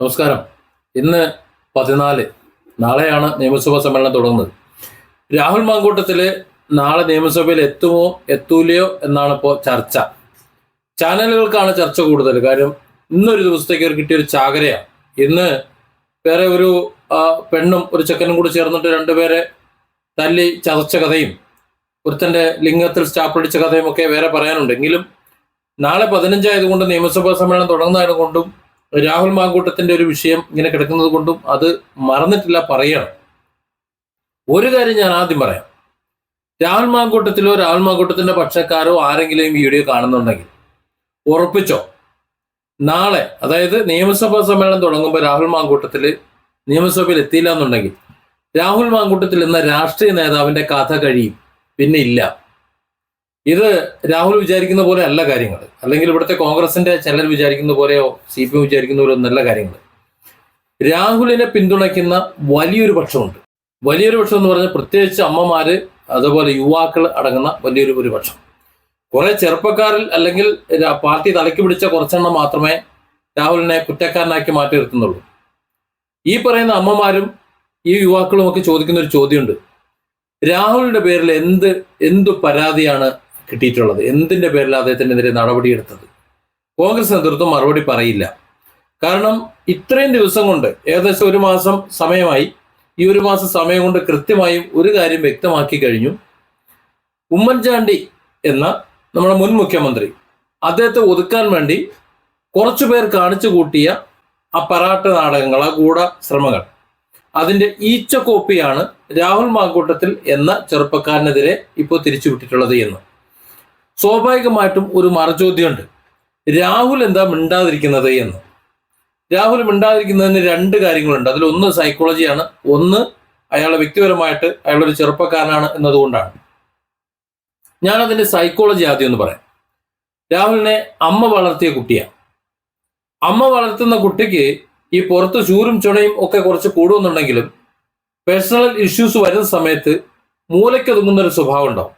നമസ്കാരം. ഇന്ന് പതിനാല്. നാളെയാണ് നിയമസഭാ സമ്മേളനം തുടങ്ങുന്നത്. രാഹുൽ മാങ്കൂട്ടത്തിൽ നാളെ നിയമസഭയിൽ എത്തുമോ എത്തൂലയോ എന്നാണ് ഇപ്പോൾ ചർച്ച. ചാനലുകൾക്കാണ് ചർച്ച കൂടുതൽ. കാര്യം ഇന്നൊരു ദിവസത്തേക്ക് ഒരു കിട്ടിയൊരു ചാകരയാണ്. ഇന്ന് വേറെ ഒരു പെണ്ണും ഒരു ചെക്കനും കൂടി ചേർന്നിട്ട് രണ്ടുപേരെ തല്ലി ചതച്ച കഥയും ഒരുത്തന്റെ ലിംഗത്തിൽ സ്റ്റാപ്പിടിച്ച കഥയും ഒക്കെ വേറെ പറയാനുണ്ടെങ്കിലും നാളെ പതിനഞ്ചായതുകൊണ്ട് നിയമസഭാ സമ്മേളനം തുടങ്ങുന്നതായത് കൊണ്ടും രാഹുൽ മാങ്കൂട്ടത്തിന്റെ ഒരു വിഷയം ഇങ്ങനെ കിടക്കുന്നത് കൊണ്ടും അത് മറന്നിട്ടില്ല പറയണം. ഒരു കാര്യം ഞാൻ ആദ്യം പറയാം. രാഹുൽ മാങ്കൂട്ടത്തിലോ രാഹുൽ മാങ്കൂട്ടത്തിന്റെ പക്ഷക്കാരോ ആരെങ്കിലും ഈ വീഡിയോ കാണുന്നുണ്ടെങ്കിൽ ഉറപ്പിച്ചോ? നാളെ അതായത് നിയമസഭാ സമ്മേളനം തുടങ്ങുമ്പോൾ രാഹുൽ മാങ്കൂട്ടത്തിൽ നിയമസഭയിൽ എത്തിയില്ല എന്നുണ്ടെങ്കിൽ രാഹുൽ മാങ്കൂട്ടത്തിൽ എന്ന രാഷ്ട്രീയ നേതാവിന്റെ കഥ കഴിയും. പിന്നെ ഇല്ല. ഇത് രാഹുൽ വിചാരിക്കുന്ന പോലെ അല്ല കാര്യങ്ങൾ. അല്ലെങ്കിൽ ഇവിടുത്തെ കോൺഗ്രസിന്റെ ചിലർ വിചാരിക്കുന്ന പോലെയോ സി പി എം വിചാരിക്കുന്ന പോലെയോ നല്ല കാര്യങ്ങൾ. രാഹുലിനെ പിന്തുണയ്ക്കുന്ന വലിയൊരു പക്ഷമുണ്ട്. വലിയൊരു പക്ഷം എന്ന് പറഞ്ഞാൽ പ്രത്യേകിച്ച് അമ്മമാര് അതുപോലെ യുവാക്കൾ അടങ്ങുന്ന വലിയൊരു ഒരു പക്ഷം. കുറെ ചെറുപ്പക്കാരിൽ അല്ലെങ്കിൽ പാർട്ടി തലയ്ക്ക് പിടിച്ച കുറച്ചെണ്ണം മാത്രമേ രാഹുലിനെ കുറ്റക്കാരനാക്കി മാറ്റി നിർത്തുന്നുള്ളൂ. ഈ പറയുന്ന അമ്മമാരും ഈ യുവാക്കളും ഒക്കെ ചോദിക്കുന്ന ഒരു ചോദ്യമുണ്ട്. രാഹുലിന്റെ പേരിൽ എന്ത് എന്തു പരാതിയാണ് കിട്ടിയിട്ടുള്ളത്? എന്തിന്റെ പേരിൽ അദ്ദേഹത്തിനെതിരെ നടപടിയെടുത്തത്? കോൺഗ്രസ് നേതൃത്വം മറുപടി പറയില്ല. കാരണം ഇത്രയും ദിവസം കൊണ്ട് ഏകദേശം ഒരു മാസം സമയമായി ഈ ഒരു മാസം സമയം കൊണ്ട് കൃത്യമായും ഒരു കാര്യം വ്യക്തമാക്കി കഴിഞ്ഞു. ഉമ്മൻചാണ്ടി എന്ന നമ്മുടെ മുൻ മുഖ്യമന്ത്രി അദ്ദേഹത്തെ ഒതുക്കാൻ വേണ്ടി കുറച്ചു പേർ കാണിച്ചു കൂട്ടിയ ആ പറാട്ട് നാടകങ്ങൾ ആ ഗൂഢ ശ്രമങ്ങൾ. അതിന്റെ ഈച്ച കോപ്പിയാണ് രാഹുൽ മാങ്കൂട്ടത്തിൽ എന്ന ചെറുപ്പക്കാരനെതിരെ ഇപ്പോൾ തിരിച്ചുവിട്ടിട്ടുള്ളത് എന്ന്. സ്വാഭാവികമായിട്ടും ഒരു മറുചോദ്യമുണ്ട്. രാഹുൽ എന്താ മിണ്ടാതിരിക്കുന്നത് എന്ന്. രാഹുൽ മിണ്ടാതിരിക്കുന്നതിന് രണ്ട് കാര്യങ്ങളുണ്ട്. അതിൽ ഒന്ന് സൈക്കോളജിയാണ് ഒന്ന് അയാളെ വ്യക്തിപരമായിട്ട് അയാളൊരു ചെറുപ്പക്കാരനാണ് എന്നതുകൊണ്ടാണ്. ഞാനതിന്റെ സൈക്കോളജി ആദ്യം ഒന്ന് പറയാം. രാഹുലിനെ അമ്മ വളർത്തിയ കുട്ടിയാണ്. അമ്മ വളർത്തുന്ന കുട്ടിക്ക് ഈ പുറത്ത് ചൂരും ചുണയും ഒക്കെ കുറച്ച് കൂടുമെന്നുണ്ടെങ്കിലും പേഴ്സണൽ ഇഷ്യൂസ് വരുന്ന സമയത്ത് മൂലയ്ക്കൊതുങ്ങുന്ന ഒരു സ്വഭാവം ഉണ്ടാവും.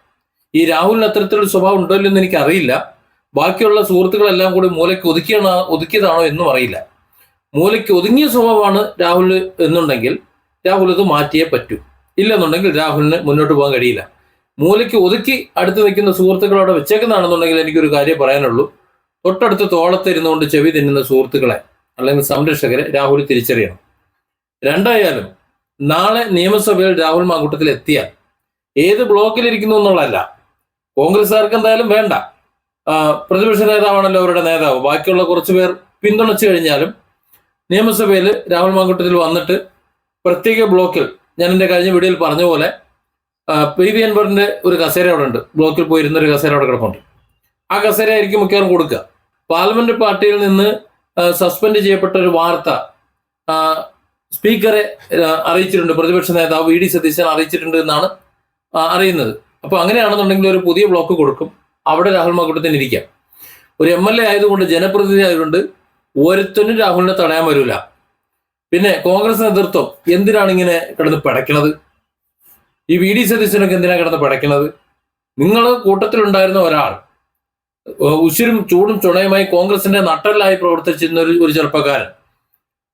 ഈ രാഹുലിന് അത്തരത്തിലൊരു സ്വഭാവം ഉണ്ടോ ഇല്ലെന്ന് എനിക്ക് അറിയില്ല ബാക്കിയുള്ള സുഹൃത്തുക്കളെല്ലാം കൂടി മൂലയ്ക്ക് ഒതുക്കിയാണ് ഒതുക്കിയതാണോ എന്നും അറിയില്ല. മൂലയ്ക്ക് ഒതുങ്ങിയ സ്വഭാവമാണ് രാഹുൽ എന്നുണ്ടെങ്കിൽ രാഹുൽ അത് മാറ്റിയേ പറ്റൂ. ഇല്ലെന്നുണ്ടെങ്കിൽ രാഹുലിന് മുന്നോട്ട് പോകാൻ കഴിയില്ല. മൂലയ്ക്ക് ഒതുക്കി അടുത്ത് നിൽക്കുന്ന സുഹൃത്തുക്കളോടെ വെച്ചേക്കുന്നതാണെന്നുണ്ടെങ്കിൽ എനിക്കൊരു കാര്യം പറയാനുള്ളൂ. തൊട്ടടുത്ത് തോളത്തിരുന്നുകൊണ്ട് ചെവി തിന്നുന്ന സുഹൃത്തുക്കളെ അല്ലെങ്കിൽ സംരക്ഷകരെ രാഹുൽ തിരിച്ചറിയണം. രണ്ടായാലും നാളെ നിയമസഭയിൽ രാഹുൽ മാങ്കൂട്ടത്തിൽ എത്തിയാൽ ഏത് ബ്ലോക്കിലിരിക്കുന്നു എന്നുള്ളതല്ല കോൺഗ്രസ്സുകാർക്ക് എന്തായാലും വേണ്ട. പ്രതിപക്ഷ നേതാവാണല്ലോ അവരുടെ നേതാവ്. ബാക്കിയുള്ള കുറച്ച് പേർ പിന്തുണച്ചു കഴിഞ്ഞാലും നിയമസഭയിൽ രാഹുൽ മാങ്കുട്ടത്തിൽ വന്നിട്ട് പ്രത്യേക ബ്ലോക്കിൽ ഞാൻ എന്റെ കഴിഞ്ഞ വീഡിയോയിൽ പറഞ്ഞ പോലെ പി വി അൻവറിന്റെ ഒരു കസേര അവിടെ ഉണ്ട്. ബ്ലോക്കിൽ പോയിരുന്ന ഒരു കസേര അവിടെ കിടപ്പുണ്ട്. ആ കസേര ആയിരിക്കും മിക്കവാറും കൊടുക്കുക. പാർലമെന്റ് പാർട്ടിയിൽ നിന്ന് സസ്പെൻഡ് ചെയ്യപ്പെട്ട ഒരു വാർത്ത സ്പീക്കറെ അറിയിച്ചിട്ടുണ്ട്. പ്രതിപക്ഷ നേതാവ് വി ഡി സതീശൻ അറിയിച്ചിട്ടുണ്ട് എന്നാണ് അറിയുന്നത്. അപ്പൊ അങ്ങനെയാണെന്നുണ്ടെങ്കിൽ ഒരു പുതിയ ബ്ലോക്ക് കൊടുക്കും. അവിടെ രാഹുൽ മാക്കൂട്ടത്തിന് ഇരിക്കാം. ഒരു എം എൽ എ ആയതുകൊണ്ട് ജനപ്രതിനിധി ആയതുകൊണ്ട് ഒരുത്തനും രാഹുലിനെ തടയാൻ വരില്ല പിന്നെ കോൺഗ്രസ് നേതൃത്വം എന്തിനാണ് ഇങ്ങനെ കിടന്ന് പിടയ്ക്കണത്? ഈ വി ഡി സതീശനൊക്കെ എന്തിനാണ് കിടന്ന് പിടയ്ക്കണത്? നിങ്ങൾ കൂട്ടത്തിലുണ്ടായിരുന്ന ഒരാൾ ഉശിരും ചൂടും ചുണയുമായി കോൺഗ്രസിന്റെ നട്ടലായി പ്രവർത്തിച്ചിരുന്ന ഒരു ഒരു ചെറുപ്പക്കാരൻ.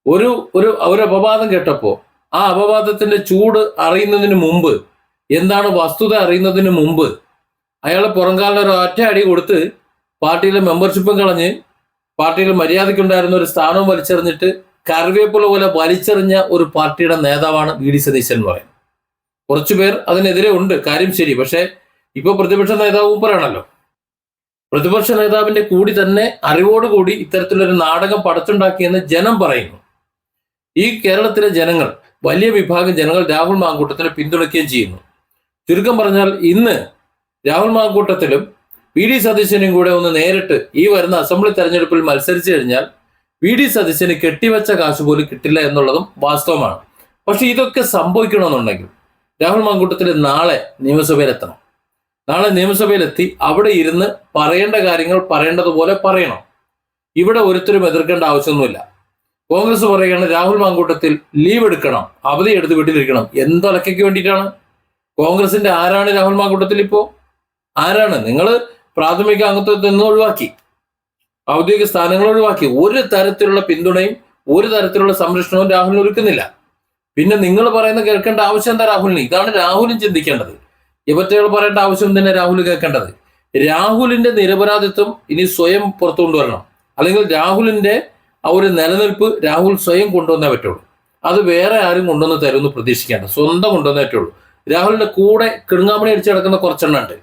ഒരു ഒരു അപവാദം കേട്ടപ്പോ ആ അപവാദത്തിന്റെ ചൂട് അറിയുന്നതിന് മുമ്പ് എന്താണ് വസ്തുത അറിയുന്നതിന് മുമ്പ് അയാളെ പുറംകാലിന് ഒരു ഒറ്റ അടി കൊടുത്ത് പാർട്ടിയിലെ മെമ്പർഷിപ്പും കളഞ്ഞ് പാർട്ടിയിൽ മര്യാദയ്ക്കുണ്ടായിരുന്ന ഒരു സ്ഥാനവും വലിച്ചെറിഞ്ഞിട്ട് കറിവേപ്പില പോലെ വലിച്ചെറിഞ്ഞ ഒരു പാർട്ടിയുടെ നേതാവാണ് വി ഡി സതീശൻ എന്ന് പറയുന്നത്. കുറച്ചുപേർ അതിനെതിരെ ഉണ്ട്. കാര്യം ശരി. പക്ഷേ ഇപ്പൊ പ്രതിപക്ഷ നേതാവും പറയണല്ലോ പ്രതിപക്ഷ നേതാവിന്റെ കൂടി തന്നെ അറിവോടുകൂടി ഇത്തരത്തിലൊരു നാടകം പടച്ചുണ്ടാക്കിയെന്ന് ജനം പറയുന്നു. ഈ കേരളത്തിലെ ജനങ്ങൾ വലിയ വിഭാഗം ജനങ്ങൾ രാഹുൽ മാങ്കൂട്ടത്തിനെ പിന്തുണയ്ക്കുകയും ചെയ്യുന്നു. ചുരുക്കം പറഞ്ഞാൽ ഇന്ന് രാഹുൽ മാങ്കൂട്ടത്തിലും വി ഡി സതീശനും കൂടെ ഒന്ന് നേരിട്ട് ഈ വരുന്ന അസംബ്ലി തെരഞ്ഞെടുപ്പിൽ മത്സരിച്ചു കഴിഞ്ഞാൽ വി ഡി സതീശന് കെട്ടിവെച്ച കാശ് പോലും കിട്ടില്ല എന്നുള്ളതും വാസ്തവമാണ്. പക്ഷെ ഇതൊക്കെ സംഭവിക്കണമെന്നുണ്ടെങ്കിൽ രാഹുൽ മാങ്കൂട്ടത്തിൽ നാളെ നിയമസഭയിലെത്തണം. നാളെ നിയമസഭയിലെത്തി അവിടെ ഇരുന്ന് പറയേണ്ട കാര്യങ്ങൾ പറയേണ്ടതുപോലെ പറയണം. ഇവിടെ ഒരുത്തരും എതിർക്കേണ്ട ആവശ്യമൊന്നുമില്ല. കോൺഗ്രസ് പറയുകയാണ് രാഹുൽ മാങ്കൂട്ടത്തിൽ ലീവ് എടുക്കണം അവധി എടുത്ത് വീട്ടിലിരിക്കണം. എന്തൊലക്കയ്ക്ക് വേണ്ടിയിട്ടാണ്? കോൺഗ്രസിന്റെ ആരാണ് രാഹുൽ മാങ്കൂട്ടത്തിൽ ഇപ്പോ? ആരാണ്? നിങ്ങൾ പ്രാഥമിക അംഗത്വത്തിൽ നിന്ന് ഒഴിവാക്കി. ഔദ്യോഗിക സ്ഥാനങ്ങൾ ഒഴിവാക്കി. ഒരു തരത്തിലുള്ള പിന്തുണയും ഒരു തരത്തിലുള്ള സംരക്ഷണവും രാഹുലിന് ഒരുക്കുന്നില്ല. പിന്നെ നിങ്ങൾ പറയുന്ന കേൾക്കേണ്ട ആവശ്യം എന്താ രാഹുലിന്? ഇതാണ് രാഹുലും ചിന്തിക്കേണ്ടത്. ഇവറ്റകൾ പറയേണ്ട ആവശ്യം തന്നെ രാഹുൽ കേൾക്കേണ്ടത്? രാഹുലിന്റെ നിരപരാധിത്വം ഇനി സ്വയം പുറത്തു കൊണ്ടുവരണം. അല്ലെങ്കിൽ രാഹുലിന്റെ ആ ഒരു നിലനിൽപ്പ് രാഹുൽ സ്വയം കൊണ്ടുവന്നേ പറ്റുള്ളൂ. അത് വേറെ ആരും കൊണ്ടുവന്ന് തരുമെന്ന് പ്രതീക്ഷിക്കേണ്ട. സ്വന്തം കൊണ്ടുവന്നേ പറ്റുള്ളൂ. രാഹുലിന്റെ കൂടെ കിടുങ്ങാമണി അടിച്ച് കിടക്കുന്ന കുറച്ചെണ്ണം ഉണ്ട്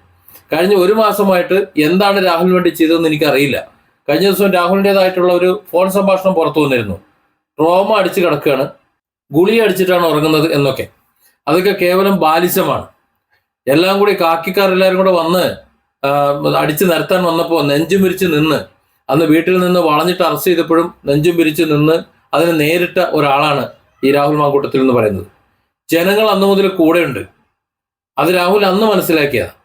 കഴിഞ്ഞ ഒരു മാസമായിട്ട് എന്താണ് രാഹുലിന് വേണ്ടി ചെയ്തതെന്ന് എനിക്കറിയില്ല. കഴിഞ്ഞ ദിവസം രാഹുലിന്റെതായിട്ടുള്ള ഒരു ഫോൺ സംഭാഷണം പുറത്തു വന്നിരുന്നു. ട്രോമ അടിച്ച് കിടക്കുകയാണ്. ഗുളി അടിച്ചിട്ടാണ് ഉറങ്ങുന്നത് എന്നൊക്കെ. അതൊക്കെ കേവലം ബാലിശമാണ്. എല്ലാം കൂടി കാക്കിക്കാർ എല്ലാവരും കൂടെ വന്ന് അടിച്ചു അടിച്ച് നിരത്താൻ വന്നപ്പോൾ നെഞ്ചും പിരിച്ച് നിന്ന് അന്ന് വീട്ടിൽ നിന്ന് വളഞ്ഞിട്ട് അറസ്റ്റ് ചെയ്തപ്പോഴും നെഞ്ചും പിരിച്ച് നിന്ന് അതിന് നേരിട്ട ഒരാളാണ് ഈ രാഹുൽ മാങ്കൂട്ടത്തിൽ എന്ന് പറയുന്നത്. ജനങ്ങൾ അന്ന് മുതൽ കൂടെയുണ്ട്. അത് രാഹുൽ അന്ന് മനസ്സിലാക്കിയതാണ്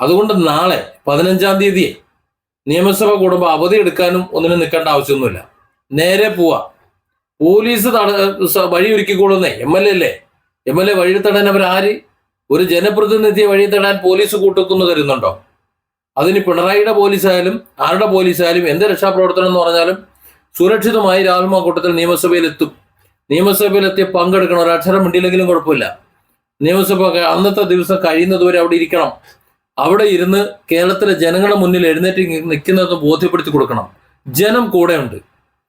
അതുകൊണ്ട് നാളെ പതിനഞ്ചാം തീയതി നിയമസഭ കൂടുമ്പോൾ അവധി എടുക്കാനും ഒന്നിനും നിൽക്കേണ്ട ആവശ്യമൊന്നുമില്ല. നേരെ പോവാ. പോലീസ് തട വഴിയൊരുക്കിക്കൊള്ളുന്നേ എം എൽ എ അല്ലേ? എം എൽ എ വഴി തടാൻ അവരാര്? ഒരു ജനപ്രതിനിധിയെ വഴി തടാൻ പോലീസ് കൂട്ടുക്കുന്നു തരുന്നുണ്ടോ? അതിന് പിണറായിയുടെ പോലീസായാലും ആരുടെ പോലീസായാലും എന്ത് രക്ഷാപ്രവർത്തനം എന്ന് പറഞ്ഞാലും സുരക്ഷിതമായി രാഹുൽ മാക്കൂട്ടത്തിൽ നിയമസഭയിൽ എത്തും നിയമസഭയിലെത്തി പങ്കെടുക്കണം. ഒരു അക്ഷരം മിണ്ടിയില്ലെങ്കിലും കുഴപ്പമില്ല. നിയമസഭ അന്നത്തെ ദിവസം കഴിയുന്നതുവരെ അവിടെ ഇരിക്കണം. അവിടെ ഇരുന്ന് കേരളത്തിലെ ജനങ്ങളുടെ മുന്നിൽ എഴുന്നേറ്റ് നിൽക്കുന്നതെന്ന് ബോധ്യപ്പെടുത്തി കൊടുക്കണം. ജനം കൂടെയുണ്ട്.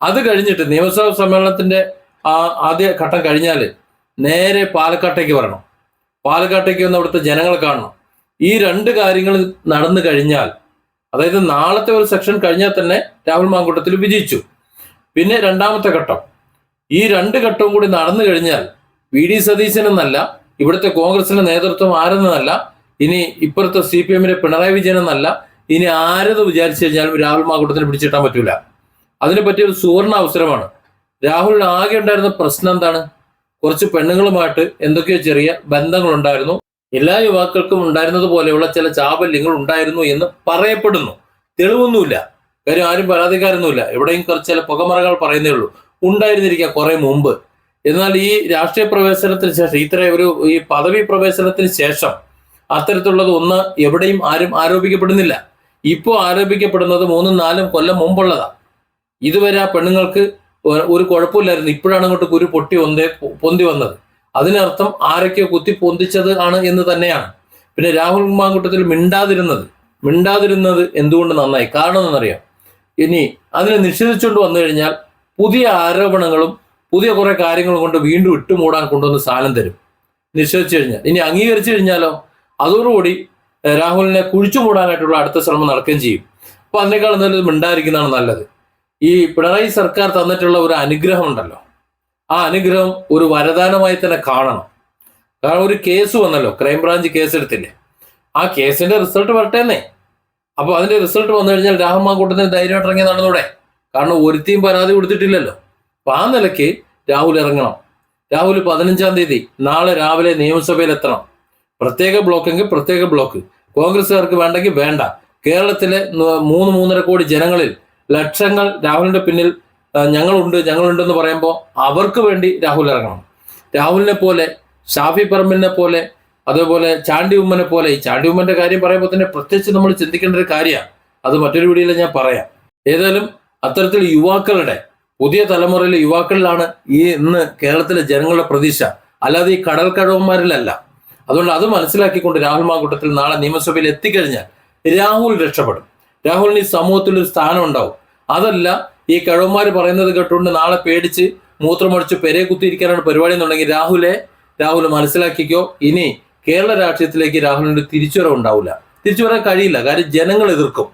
അത് കഴിഞ്ഞിട്ട് നിയമസഭാ സമ്മേളനത്തിന്റെ ആ ആദ്യ ഘട്ടം കഴിഞ്ഞാൽ നേരെ പാലക്കാട്ടേക്ക് വരണം. പാലക്കാട്ടേക്ക് വന്ന് അവിടുത്തെ ജനങ്ങളെ കാണണം. ഈ രണ്ട് കാര്യങ്ങൾ നടന്നു കഴിഞ്ഞാൽ അതായത് നാളത്തെ ഒരു സെക്ഷൻ കഴിഞ്ഞാൽ തന്നെ രാഹുൽ മാങ്കൂട്ടത്തിൽ വിജയിച്ചു. പിന്നെ രണ്ടാമത്തെ ഘട്ടം. ഈ രണ്ട് ഘട്ടവും കൂടി നടന്നു കഴിഞ്ഞാൽ വി ഡി സതീശനെന്നല്ല ഇവിടുത്തെ കോൺഗ്രസിന്റെ നേതൃത്വം ആരെന്നല്ല ഇനി ഇപ്പുറത്തെ സി പി എമ്മിന്റെ പിണറായി വിജയൻ എന്നല്ല ഇനി ആരെന്ന് വിചാരിച്ചു കഴിഞ്ഞാലും രാഹുൽ മാങ്കൂട്ടത്തിന് പിടിച്ചിട്ടാൻ പറ്റൂല. അതിനെ പറ്റിയ ഒരു സുവർണ അവസരമാണ്. രാഹുലിന് ആകെ ഉണ്ടായിരുന്ന പ്രശ്നം എന്താണ്? കുറച്ച് പെണ്ണുങ്ങളുമായിട്ട് എന്തൊക്കെയോ ചെറിയ ബന്ധങ്ങൾ ഉണ്ടായിരുന്നു എല്ലാ യുവാക്കൾക്കും ഉണ്ടായിരുന്നത് പോലെയുള്ള ചില ചാബല്യങ്ങൾ ഉണ്ടായിരുന്നു എന്ന് പറയപ്പെടുന്നു. തെളിവൊന്നുമില്ല. കാര്യം ആരും പരാതിക്കാരൊന്നുമില്ല. എവിടെയും കുറച്ച് ചില പുകമറകൾ പറയുന്നേ ഉള്ളൂ. ഉണ്ടായിരുന്നിരിക്കാം കുറെ മുമ്പ്. എന്നാൽ ഈ രാഷ്ട്രീയ പ്രവേശനത്തിന് ശേഷം ഇത്ര ഒരു ഈ പദവി പ്രവേശനത്തിന് ശേഷം അത്തരത്തിലുള്ളത് ഒന്ന് എവിടെയും ആരും ആരോപിക്കപ്പെടുന്നില്ല. ഇപ്പോൾ ആരോപിക്കപ്പെടുന്നത് മൂന്നും നാലും കൊല്ലം മുമ്പുള്ളതാണ് ഇതുവരെ ആ പെണ്ണുങ്ങൾക്ക് ഒരു കുഴപ്പമില്ലായിരുന്നു. ഇപ്പോഴാണ് അങ്ങോട്ട് കുരു പൊട്ടി ഒന്നേ പൊന്തി വന്നത്. അതിനർത്ഥം ആരൊക്കെയോ കുത്തി പൊന്തിച്ചത് ആണ് എന്ന് തന്നെയാണ്. പിന്നെ രാഹുൽ മാങ്കുട്ടത്തിൽ മിണ്ടാതിരുന്നത്. മിണ്ടാതിരുന്നത് എന്തുകൊണ്ട് നന്നായി? കാരണം എന്നറിയാം ഇനി അതിനെ നിഷേധിച്ചുകൊണ്ട് വന്നു കഴിഞ്ഞാൽ പുതിയ ആരോപണങ്ങളും പുതിയ കുറെ കാര്യങ്ങളും കൊണ്ട് വീണ്ടും ഇട്ടുമൂടാൻ കൊണ്ടുവന്ന് സാധനം തരും. നിഷേധിച്ചു കഴിഞ്ഞാൽ. ഇനി അംഗീകരിച്ചു കഴിഞ്ഞാലോ? അതോടുകൂടി രാഹുലിനെ കുഴിച്ചു മൂടാനായിട്ടുള്ള അടുത്ത ശ്രമം നടക്കുകയും ചെയ്യും. അപ്പൊ അതിനേക്കാൾ നല്ലത് മിണ്ടായിരിക്കുന്നതാണ് നല്ലത്. ഈ പിണറായി സർക്കാർ തന്നിട്ടുള്ള ഒരു അനുഗ്രഹം ഉണ്ടല്ലോ. ആ അനുഗ്രഹം ഒരു വരദാനമായി തന്നെ കാണണം. കാരണം ഒരു കേസ് വന്നല്ലോ ക്രൈംബ്രാഞ്ച് കേസ് എടുത്തില്ലേ ആ കേസിന്റെ റിസൾട്ട് വരട്ടെന്നേ. അപ്പൊ അതിന്റെ റിസൾട്ട് വന്നു കഴിഞ്ഞാൽ രാഹുൽ മാങ്കൂട്ടത്തിന് ധൈര്യമായിട്ട് ഇറങ്ങി നടന്നൂടെ? കാരണം ഒരുത്തിയും പരാതി കൊടുത്തിട്ടില്ലല്ലോ. അപ്പൊ ആ നിലയ്ക്ക് രാഹുൽ ഇറങ്ങണം. രാഹുൽ പതിനഞ്ചാം തീയതി നാളെ രാവിലെ നിയമസഭയിൽ എത്തണം. പ്രത്യേക ബ്ലോക്കെങ്കിൽ പ്രത്യേക ബ്ലോക്ക്. കോൺഗ്രസ്സുകാർക്ക് വേണ്ടെങ്കിൽ വേണ്ട. കേരളത്തിലെ മൂന്ന് മൂന്നര കോടി ജനങ്ങളിൽ ലക്ഷങ്ങൾ രാഹുലിന്റെ പിന്നിൽ ഞങ്ങളുണ്ട് ഞങ്ങളുണ്ടെന്ന് പറയുമ്പോൾ അവർക്ക് വേണ്ടി രാഹുൽ ഇറങ്ങണം. രാഹുലിനെ പോലെ ഷാഫി പറമ്പിലിനെ പോലെ അതേപോലെ ചാണ്ടി ഉമ്മനെ പോലെ ഈ ചാണ്ടി ഉമ്മന്റെ കാര്യം പറയുമ്പോൾ തന്നെ പ്രത്യേകിച്ച് നമ്മൾ ചിന്തിക്കേണ്ട ഒരു കാര്യമാണ്. അത് മറ്റൊരു വീഡിയോയിൽ ഞാൻ പറയാം. ഏതായാലും അത്തരത്തിൽ യുവാക്കളുടെ പുതിയ തലമുറയിലെ യുവാക്കളിലാണ് ഈ ഇന്ന് കേരളത്തിലെ ജനങ്ങളുടെ പ്രതീക്ഷ. അല്ലാതെ ഈ കടൽ കഴവന്മാരിലല്ല. അതുകൊണ്ട് അത് മനസ്സിലാക്കിക്കൊണ്ട് രാഹുൽ മാങ്കൂട്ടത്തിൽ നാളെ നിയമസഭയിൽ എത്തിക്കഴിഞ്ഞാൽ രാഹുൽ രക്ഷപ്പെടും. രാഹുലിന് ഈ സമൂഹത്തിൽ ഒരു സ്ഥാനം ഉണ്ടാവും. അതല്ല ഈ കഴവന്മാർ പറയുന്നത് കേട്ടുകൊണ്ട് നാളെ പേടിച്ച് മൂത്രമടിച്ച് പെരെ കുത്തിയിരിക്കാനാണ് പരിപാടി എന്നുണ്ടെങ്കിൽ രാഹുലെ രാഹുൽ മനസ്സിലാക്കിക്കോ. ഇനി കേരള രാഷ്ട്രീയത്തിലേക്ക് രാഹുലിന്റെ തിരിച്ചുവരവ് ഉണ്ടാവില്ല. തിരിച്ചുവരാൻ കഴിയില്ല. കാര്യം ജനങ്ങൾ എതിർക്കും.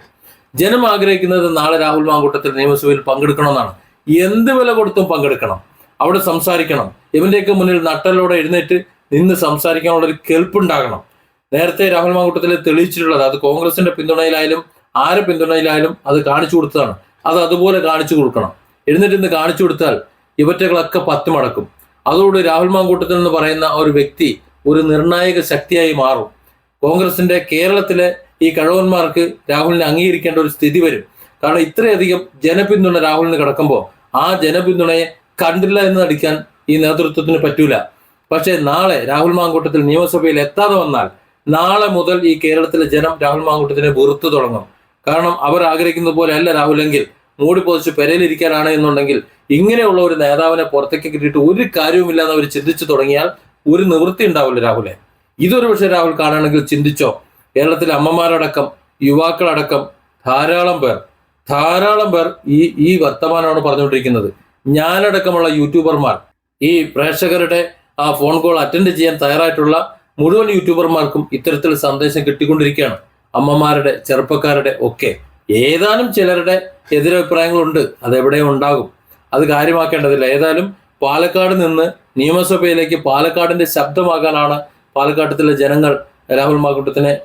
ജനം ആഗ്രഹിക്കുന്നത് നാളെ രാഹുൽ മാങ്കൂട്ടത്തിൽ നിയമസഭയിൽ പങ്കെടുക്കണമെന്നാണ്. എന്ത് വില കൊടുത്തും പങ്കെടുക്കണം. അവിടെ സംസാരിക്കണം. ഇവന്റെയൊക്കെ മുന്നിൽ നട്ടലോടെ എഴുന്നേറ്റ് നിന്ന് സംസാരിക്കാനുള്ള ഒരു കെൽപ്പുണ്ടാകണം. നേരത്തെ രാഹുൽ മാങ്കൂട്ടത്തിൽ തെളിയിച്ചിട്ടുള്ളത് അത് കോൺഗ്രസിന്റെ പിന്തുണയിലായാലും ആരെ പിന്തുണയിലായാലും അത് കാണിച്ചു കൊടുത്തതാണ്. അത് അതുപോലെ കാണിച്ചു കൊടുക്കണം. എഴുന്നേറ്റ് നിന്ന് കാണിച്ചു കൊടുത്താൽ ഇവറ്റകളൊക്കെ പത്ത് മടക്കും. അതോട് രാഹുൽ മാങ്കൂട്ടത്തിൽ എന്ന് പറയുന്ന ഒരു വ്യക്തി ഒരു നിർണായക ശക്തിയായി മാറും. കോൺഗ്രസിന്റെ കേരളത്തിലെ ഈ കഴവന്മാർക്ക് രാഹുലിനെ അംഗീകരിക്കേണ്ട ഒരു സ്ഥിതി വരും. കാരണം ഇത്രയധികം ജനപിന്തുണ രാഹുലിന് കിടക്കുമ്പോൾ ആ ജനപിന്തുണയെ കണ്ടില്ല എന്ന് നടിക്കാൻ ഈ നേതൃത്വത്തിന് പറ്റൂല. പക്ഷേ നാളെ രാഹുൽ മാങ്കൂട്ടത്തിൽ നിയമസഭയിൽ എത്താതെ വന്നാൽ നാളെ മുതൽ ഈ കേരളത്തിലെ ജനം രാഹുൽ മാങ്കൂട്ടത്തിനെ വെറുത്തു തുടങ്ങും. കാരണം അവർ ആഗ്രഹിക്കുന്ന പോലെ അല്ല രാഹുലെങ്കിൽ മൂടി പൊതിച്ച് പെരയിലിരിക്കാനാണ് എന്നുണ്ടെങ്കിൽ ഇങ്ങനെയുള്ള ഒരു നേതാവിനെ പുറത്തേക്ക് കിട്ടിയിട്ട് ഒരു കാര്യവുമില്ലാന്ന് അവർ ചിന്തിച്ചു തുടങ്ങിയാൽ ഒരു നിവൃത്തി ഉണ്ടാവില്ല രാഹുലെ. ഇതൊരു പക്ഷേ രാഹുൽ കാണുകയാണെങ്കിൽ ചിന്തിച്ചോ? കേരളത്തിലെ അമ്മമാരടക്കം യുവാക്കളടക്കം ധാരാളം പേർ ധാരാളം പേർ ഈ ഈ വർത്തമാനമാണ് പറഞ്ഞുകൊണ്ടിരിക്കുന്നത്. ഞാനടക്കമുള്ള യൂട്യൂബർമാർ ഈ പ്രേക്ഷകരുടെ ആ ഫോൺ കോൾ അറ്റൻഡ് ചെയ്യാൻ തയ്യാറായിട്ടുള്ള മുഴുവൻ യൂട്യൂബർമാർക്കും ഇത്തരത്തിൽ സന്ദേശം കിട്ടിക്കൊണ്ടിരിക്കുകയാണ്. അമ്മമാരുടെ ചെറുപ്പക്കാരുടെ ഒക്കെ. ഏതാനും ചിലരുടെ എതിരഭിപ്രായങ്ങളുണ്ട്. അതെവിടെയും ഉണ്ടാകും. അത് കാര്യമാക്കേണ്ടതില്ല. ഏതായാലും പാലക്കാട് നിന്ന് നിയമസഭയിലേക്ക് പാലക്കാടിന്റെ ശബ്ദമാകാനാണ് പാലക്കാട്ടിലെ ജനങ്ങൾ രാഹുൽ മാങ്കൂട്ടത്തിനെ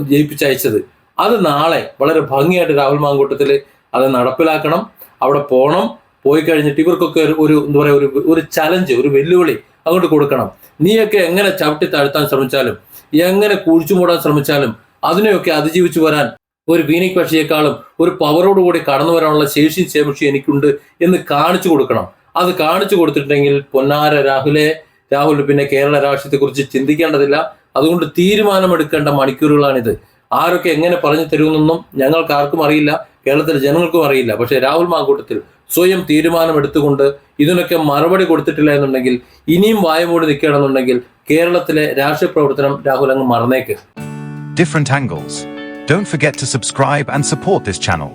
ജയിപ്പിച്ചയച്ചത്. അത് നാളെ വളരെ ഭംഗിയായിട്ട് രാഹുൽ മാങ്കൂട്ടത്തിൽ അത് നടപ്പിലാക്കണം അവിടെ പോകണം പോയി കഴിഞ്ഞിട്ട് ഇവർക്കൊക്കെ ഒരു- ഒരു എന്താ പറയുക ഒരു ഒരു ചലഞ്ച് ഒരു വെല്ലുവിളി അങ്ങോട്ട് കൊടുക്കണം. നീയൊക്കെ എങ്ങനെ ചവിട്ടി താഴ്ത്താൻ ശ്രമിച്ചാലും എങ്ങനെ കുഴിച്ചു മൂടാൻ ശ്രമിച്ചാലും അതിനെയൊക്കെ അതിജീവിച്ചു വരാൻ ഒരു വീനിക് പക്ഷിയേക്കാളും ഒരു പവറോടുകൂടി കടന്നു വരാനുള്ള ശേഷിയും ശേഷിയും എനിക്കുണ്ട് എന്ന് കാണിച്ചു കൊടുക്കണം. അത് കാണിച്ചു കൊടുത്തിട്ടുണ്ടെങ്കിൽ പൊന്നാര രാഹുലെ രാഹുൽ പിന്നെ കേരള രാഷ്ട്രീയത്തെക്കുറിച്ച് ചിന്തിക്കേണ്ടതില്ല. അതുകൊണ്ട് തീരുമാനമെടുക്കേണ്ട മണിക്കൂറുകളാണിത് ആരൊക്കെ എങ്ങനെ പറഞ്ഞു തരുമെന്നൊന്നും ഞങ്ങൾക്ക് ആർക്കും അറിയില്ല കേരളത്തിലെ ജനങ്ങൾക്കും അറിയില്ല പക്ഷേ രാഹുൽ മാങ്കൂട്ടത്തിൽ സ്വയം തീരുമാനമെടുത്തുകൊണ്ട് ഇതിനൊക്കെ മറുപടി കൊടുത്തിട്ടില്ല എന്നുണ്ടെങ്കിൽ ഇനിയും വായമൂടി നിൽക്കുകയാണെന്നുണ്ടെങ്കിൽ കേരളത്തിലെ രാഷ്ട്രീയ പ്രവർത്തനം രാഹുൽ അങ്ങ് മറന്നേക്ക് different angles. Don't forget to subscribe and support this channel.